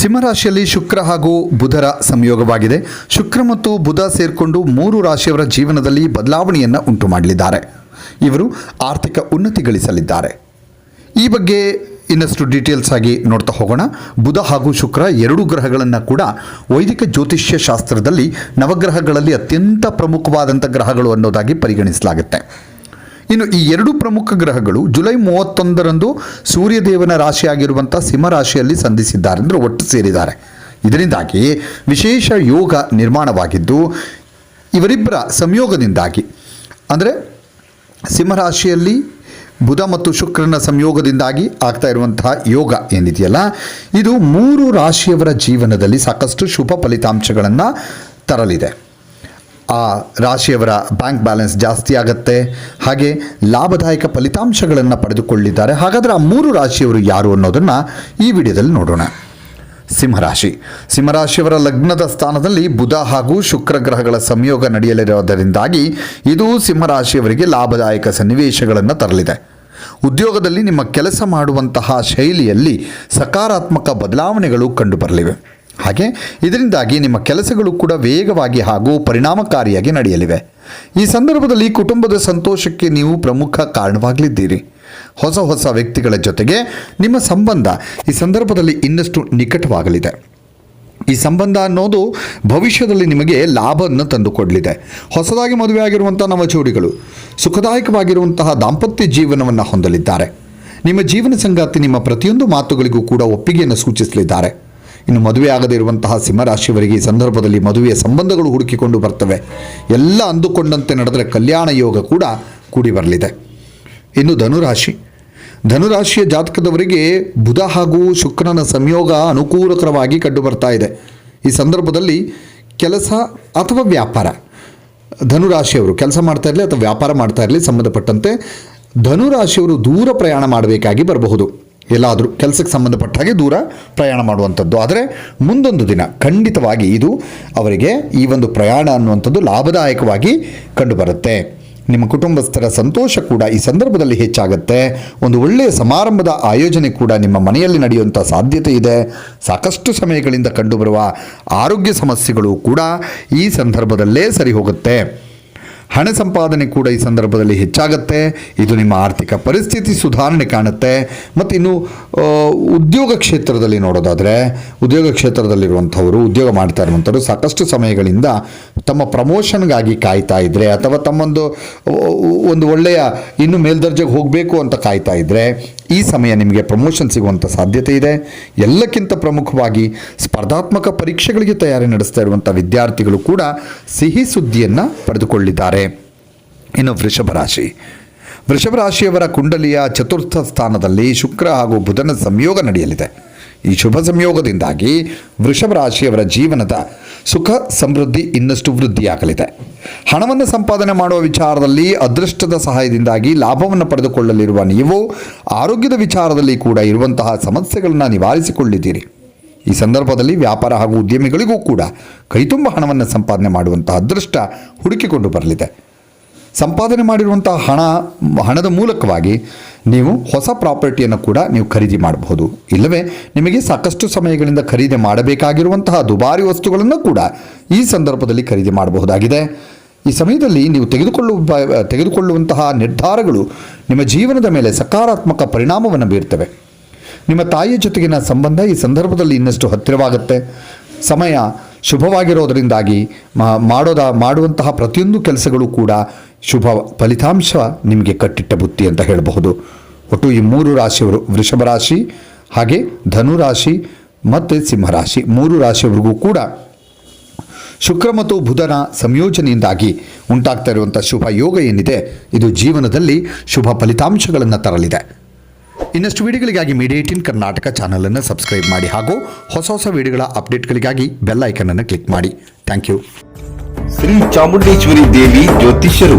ಸಿಂಹರಾಶಿಯಲ್ಲಿ ಶುಕ್ರ ಹಾಗೂ ಬುಧರ ಸಂಯೋಗವಾಗಿದೆ. ಶುಕ್ರ ಮತ್ತು ಬುಧ ಸೇರಿಕೊಂಡು ಮೂರು ರಾಶಿಯವರ ಜೀವನದಲ್ಲಿ ಬದಲಾವಣೆಯನ್ನು ಉಂಟು ಮಾಡಲಿದ್ದಾರೆ. ಇವರು ಆರ್ಥಿಕ ಉನ್ನತಿ ಗಳಿಸಲಿದ್ದಾರೆ. ಈ ಬಗ್ಗೆ ಇನ್ನಷ್ಟು ಡೀಟೇಲ್ಸ್ ಆಗಿ ನೋಡ್ತಾ ಹೋಗೋಣ. ಬುಧ ಹಾಗೂ ಶುಕ್ರ ಎರಡು ಗ್ರಹಗಳನ್ನು ಕೂಡ ವೈದಿಕ ಜ್ಯೋತಿಷ್ಯ ಶಾಸ್ತ್ರದಲ್ಲಿ ನವಗ್ರಹಗಳಲ್ಲಿ ಅತ್ಯಂತ ಪ್ರಮುಖವಾದಂಥ ಗ್ರಹಗಳು ಅನ್ನೋದಾಗಿ ಪರಿಗಣಿಸಲಾಗುತ್ತೆ. ಇನ್ನು ಈ ಎರಡು ಪ್ರಮುಖ ಗ್ರಹಗಳು ಜುಲೈ ಮೂವತ್ತೊಂದರಂದು ಸೂರ್ಯದೇವನ ರಾಶಿಯಾಗಿರುವಂಥ ಸಿಂಹರಾಶಿಯಲ್ಲಿ ಸಂಧಿಸಿದ್ದಾರೆ, ಅಂದರೆ ಒಟ್ಟು ಸೇರಿದ್ದಾರೆ. ಇದರಿಂದಾಗಿ ವಿಶೇಷ ಯೋಗ ನಿರ್ಮಾಣವಾಗಿದ್ದು, ಇವರಿಬ್ಬರ ಸಂಯೋಗದಿಂದಾಗಿ, ಅಂದರೆ ಸಿಂಹರಾಶಿಯಲ್ಲಿ ಬುಧ ಮತ್ತು ಶುಕ್ರನ ಸಂಯೋಗದಿಂದಾಗಿ ಆಗ್ತಾ ಇರುವಂತಹ ಯೋಗ ಏನಿದೆಯಲ್ಲ, ಇದು ಮೂರು ರಾಶಿಯವರ ಜೀವನದಲ್ಲಿ ಸಾಕಷ್ಟು ಶುಭ ಫಲಿತಾಂಶಗಳನ್ನು ತರಲಿದೆ. ಆ ರಾಶಿಯವರ ಬ್ಯಾಂಕ್ ಬ್ಯಾಲೆನ್ಸ್ ಜಾಸ್ತಿ ಆಗುತ್ತೆ. ಹಾಗೆ ಲಾಭದಾಯಕ ಫಲಿತಾಂಶಗಳನ್ನು ಪಡೆದುಕೊಳ್ಳಿದ್ದಾರೆ. ಹಾಗಾದರೆ ಆ ಮೂರು ರಾಶಿಯವರು ಯಾರು ಅನ್ನೋದನ್ನು ಈ ವಿಡಿಯೋದಲ್ಲಿ ನೋಡೋಣ. ಸಿಂಹರಾಶಿ. ಸಿಂಹರಾಶಿಯವರ ಲಗ್ನದ ಸ್ಥಾನದಲ್ಲಿ ಬುಧ ಹಾಗೂ ಶುಕ್ರ ಗ್ರಹಗಳ ಸಂಯೋಗ ನಡೆಯಲಿರೋದರಿಂದಾಗಿ ಇದು ಸಿಂಹರಾಶಿಯವರಿಗೆ ಲಾಭದಾಯಕ ಸನ್ನಿವೇಶಗಳನ್ನು ತರಲಿದೆ. ಉದ್ಯೋಗದಲ್ಲಿ ನಿಮ್ಮ ಕೆಲಸ ಮಾಡುವಂತಹ ಶೈಲಿಯಲ್ಲಿ ಸಕಾರಾತ್ಮಕ ಬದಲಾವಣೆಗಳು ಕಂಡುಬರಲಿವೆ. ಹಾಗೆ ಇದರಿಂದಾಗಿ ನಿಮ್ಮ ಕೆಲಸಗಳು ಕೂಡ ವೇಗವಾಗಿ ಹಾಗೂ ಪರಿಣಾಮಕಾರಿಯಾಗಿ ನಡೆಯಲಿವೆ. ಈ ಸಂದರ್ಭದಲ್ಲಿ ಕುಟುಂಬದ ಸಂತೋಷಕ್ಕೆ ನೀವು ಪ್ರಮುಖ ಕಾರಣವಾಗಲಿದ್ದೀರಿ. ಹೊಸ ಹೊಸ ವ್ಯಕ್ತಿಗಳ ಜೊತೆಗೆ ನಿಮ್ಮ ಸಂಬಂಧ ಈ ಸಂದರ್ಭದಲ್ಲಿ ಇನ್ನಷ್ಟು ನಿಕಟವಾಗಲಿದೆ. ಈ ಸಂಬಂಧ ಅನ್ನೋದು ಭವಿಷ್ಯದಲ್ಲಿ ನಿಮಗೆ ಲಾಭವನ್ನು ತಂದುಕೊಡಲಿದೆ. ಹೊಸದಾಗಿ ಮದುವೆಯಾಗಿರುವಂಥ ನಮ್ಮ ಜೋಡಿಗಳು ಸುಖದಾಯಕವಾಗಿರುವಂತಹ ದಾಂಪತ್ಯ ಜೀವನವನ್ನು ಹೊಂದಲಿದ್ದಾರೆ. ನಿಮ್ಮ ಜೀವನ ಸಂಗಾತಿ ನಿಮ್ಮ ಪ್ರತಿಯೊಂದು ಮಾತುಗಳಿಗೂ ಕೂಡ ಒಪ್ಪಿಗೆಯನ್ನು ಸೂಚಿಸಲಿದ್ದಾರೆ. ಇನ್ನು ಮದುವೆ ಆಗದೇ ಇರುವಂತಹ ಸಿಂಹರಾಶಿಯವರಿಗೆ ಈ ಸಂದರ್ಭದಲ್ಲಿ ಮದುವೆಯ ಸಂಬಂಧಗಳು ಹುಡುಕಿಕೊಂಡು ಬರ್ತವೆ. ಎಲ್ಲ ಅಂದುಕೊಂಡಂತೆ ನಡೆದರೆ ಕಲ್ಯಾಣ ಯೋಗ ಕೂಡ ಕೂಡಿ ಬರಲಿದೆ. ಇನ್ನು ಧನುರಾಶಿ. ಧನುರಾಶಿಯ ಜಾತಕದವರಿಗೆ ಬುಧ ಹಾಗೂ ಶುಕ್ರನ ಸಂಯೋಗ ಅನುಕೂಲಕರವಾಗಿ ಕಂಡು ಬರ್ತಾ ಇದೆ. ಈ ಸಂದರ್ಭದಲ್ಲಿ ಕೆಲಸ ಅಥವಾ ವ್ಯಾಪಾರ. ಧನುರಾಶಿಯವರು ಕೆಲಸ ಮಾಡ್ತಾ ಇರಲಿ ಅಥವಾ ವ್ಯಾಪಾರ ಮಾಡ್ತಾ ಇರಲಿ, ಸಂಬಂಧಪಟ್ಟಂತೆ ಧನುರಾಶಿಯವರು ದೂರ ಪ್ರಯಾಣ ಮಾಡಬೇಕಾಗಿ ಬರಬಹುದು. ಎಲ್ಲಾದರೂ ಕೆಲಸಕ್ಕೆ ಸಂಬಂಧಪಟ್ಟ ಹಾಗೆ ದೂರ ಪ್ರಯಾಣ ಮಾಡುವಂಥದ್ದು. ಆದರೆ ಮುಂದೊಂದು ದಿನ ಖಂಡಿತವಾಗಿ ಇದು ಅವರಿಗೆ ಈ ಒಂದು ಪ್ರಯಾಣ ಅನ್ನುವಂಥದ್ದು ಲಾಭದಾಯಕವಾಗಿ ಕಂಡುಬರುತ್ತೆ. ನಿಮ್ಮ ಕುಟುಂಬಸ್ಥರ ಸಂತೋಷ ಕೂಡ ಈ ಸಂದರ್ಭದಲ್ಲಿ ಹೆಚ್ಚಾಗುತ್ತೆ. ಒಂದು ಒಳ್ಳೆಯ ಸಮಾರಂಭದ ಆಯೋಜನೆ ಕೂಡ ನಿಮ್ಮ ಮನೆಯಲ್ಲಿ ನಡೆಯುವಂಥ ಸಾಧ್ಯತೆ ಇದೆ. ಸಾಕಷ್ಟು ಸಮಯಗಳಿಂದ ಕಂಡುಬರುವ ಆರೋಗ್ಯ ಸಮಸ್ಯೆಗಳು ಕೂಡ ಈ ಸಂದರ್ಭದಲ್ಲೇ ಸರಿ ಹೋಗುತ್ತೆ ಹಣ ಸಂಪಾದನೆ ಕೂಡ ಈ ಸಂದರ್ಭದಲ್ಲಿ ಹೆಚ್ಚಾಗುತ್ತೆ. ಇದು ನಿಮ್ಮ ಆರ್ಥಿಕ ಪರಿಸ್ಥಿತಿ ಸುಧಾರಣೆ ಕಾಣುತ್ತೆ. ಮತ್ತು ಇನ್ನು ಉದ್ಯೋಗ ಕ್ಷೇತ್ರದಲ್ಲಿ ನೋಡೋದಾದರೆ, ಉದ್ಯೋಗ ಕ್ಷೇತ್ರದಲ್ಲಿರುವಂಥವರು, ಉದ್ಯೋಗ ಮಾಡ್ತಾ ಇರುವಂಥವ್ರು ಸಾಕಷ್ಟು ಸಮಯಗಳಿಂದ ತಮ್ಮ ಪ್ರಮೋಷನ್ಗಾಗಿ ಕಾಯ್ತಾ ಇದ್ದರೆ ಅಥವಾ ತಮ್ಮೊಂದು ಒಂದು ಒಳ್ಳೆಯ, ಇನ್ನು ಮೇಲ್ದರ್ಜೆಗೆ ಹೋಗಬೇಕು ಅಂತ ಕಾಯ್ತಾ ಇದ್ದರೆ ಈ ಸಮಯ ನಿಮಗೆ ಪ್ರಮೋಷನ್ ಸಿಗುವಂಥ ಸಾಧ್ಯತೆ ಇದೆ. ಎಲ್ಲಕ್ಕಿಂತ ಪ್ರಮುಖವಾಗಿ ಸ್ಪರ್ಧಾತ್ಮಕ ಪರೀಕ್ಷೆಗಳಿಗೆ ತಯಾರಿ ನಡೆಸ್ತಾ ಇರುವಂಥ ವಿದ್ಯಾರ್ಥಿಗಳು ಕೂಡ ಸಿಹಿ ಸುದ್ದಿಯನ್ನು ಪಡೆದುಕೊಳ್ಳಿದ್ದಾರೆ. ಇನ್ನು ವೃಷಭ ರಾಶಿ. ವೃಷಭ ರಾಶಿಯವರ ಕುಂಡಲಿಯ ಚತುರ್ಥ ಸ್ಥಾನದಲ್ಲಿ ಶುಕ್ರ ಹಾಗೂ ಬುಧನ ಸಂಯೋಗ ನಡೆಯಲಿದೆ. ಈ ಶುಭ ಸಂಯೋಗದಿಂದಾಗಿ ವೃಷಭ ರಾಶಿಯವರ ಜೀವನದ ಸುಖ, ಸಮೃದ್ಧಿ ಇನ್ನಷ್ಟು ವೃದ್ಧಿಯಾಗಲಿದೆ. ಹಣವನ್ನು ಸಂಪಾದನೆ ಮಾಡುವ ವಿಚಾರದಲ್ಲಿ ಅದೃಷ್ಟದ ಸಹಾಯದಿಂದಾಗಿ ಲಾಭವನ್ನು ಪಡೆದುಕೊಳ್ಳಲಿರುವ ನೀವು ಆರೋಗ್ಯದ ವಿಚಾರದಲ್ಲಿ ಕೂಡ ಇರುವಂತಹ ಸಮಸ್ಯೆಗಳನ್ನು ನಿವಾರಿಸಿಕೊಳ್ಳಿದ್ದೀರಿ. ಈ ಸಂದರ್ಭದಲ್ಲಿ ವ್ಯಾಪಾರ ಹಾಗೂ ಉದ್ಯಮಿಗಳಿಗೂ ಕೂಡ ಕೈತುಂಬ ಹಣವನ್ನು ಸಂಪಾದನೆ ಮಾಡುವಂತಹ ಅದೃಷ್ಟ ಹುಡುಕಿಕೊಂಡು ಬರಲಿದೆ. ಸಂಪಾದನೆ ಮಾಡಿರುವಂಥ ಹಣ, ಹಣದ ಮೂಲಕವಾಗಿ ನೀವು ಹೊಸ ಪ್ರಾಪರ್ಟಿಯನ್ನು ಕೂಡ ನೀವು ಖರೀದಿ ಮಾಡಬಹುದು. ಇಲ್ಲವೇ, ನಿಮಗೆ ಸಾಕಷ್ಟು ಸಮಯಗಳಿಂದ ಖರೀದಿ ಮಾಡಬೇಕಾಗಿರುವಂತಹ ದುಬಾರಿ ವಸ್ತುಗಳನ್ನು ಕೂಡ ಈ ಸಂದರ್ಭದಲ್ಲಿ ಖರೀದಿ ಮಾಡಬಹುದಾಗಿದೆ. ಈ ಸಮಯದಲ್ಲಿ ನೀವು ತೆಗೆದುಕೊಳ್ಳುವ ತೆಗೆದುಕೊಳ್ಳುವಂತಹ ನಿರ್ಧಾರಗಳು ನಿಮ್ಮ ಜೀವನದ ಮೇಲೆ ಸಕಾರಾತ್ಮಕ ಪರಿಣಾಮವನ್ನು ಬೀರ್ತವೆ. ನಿಮ್ಮ ತಾಯಿಯ ಜೊತೆಗಿನ ಸಂಬಂಧ ಈ ಸಂದರ್ಭದಲ್ಲಿ ಇನ್ನಷ್ಟು ಹತ್ತಿರವಾಗುತ್ತೆ. ಸಮಯ ಶುಭವಾಗಿರೋದರಿಂದಾಗಿ ಮಾಡೋದ, ಮಾಡುವಂತಹ ಪ್ರತಿಯೊಂದು ಕೆಲಸಗಳು ಕೂಡ ಶುಭ ಫಲಿತಾಂಶ ನಿಮಗೆ ಕಟ್ಟಿಟ್ಟ ಬುತ್ತಿ ಅಂತ ಹೇಳಬಹುದು. ಒಟ್ಟು ಈ ಮೂರು ರಾಶಿಯವರು ವೃಷಭ ರಾಶಿ, ಹಾಗೆ ಧನುರಾಶಿ ಮತ್ತು ಸಿಂಹರಾಶಿ ಮೂರು ರಾಶಿಯವರಿಗೂ ಕೂಡ ಶುಕ್ರ ಮತ್ತು ಬುಧನ ಸಂಯೋಜನೆಯಿಂದಾಗಿ ಉಂಟಾಗ್ತಾ ಇರುವಂಥ ಶುಭ ಯೋಗ ಏನಿದೆ, ಇದು ಜೀವನದಲ್ಲಿ ಶುಭ ಫಲಿತಾಂಶಗಳನ್ನು ತರಲಿದೆ. ಇನ್ನಷ್ಟು ವಿಡಿಯೋಗಳಿಗಾಗಿ ಮೀಡಿಯಾ ಏಟೀನ್ ಕರ್ನಾಟಕ ಚಾನಲನ್ನು ಸಬ್ಸ್ಕ್ರೈಬ್ ಮಾಡಿ ಹಾಗೂ ಹೊಸ ಹೊಸ ವಿಡಿಯೋಗಳ ಅಪ್ಡೇಟ್ಗಳಿಗಾಗಿ ಬೆಲ್ ಐಕನನ್ನು ಕ್ಲಿಕ್ ಮಾಡಿ. Thank you Shri Chamundeshwari Devi ಜ್ಯೋತಿಷ್ಯರು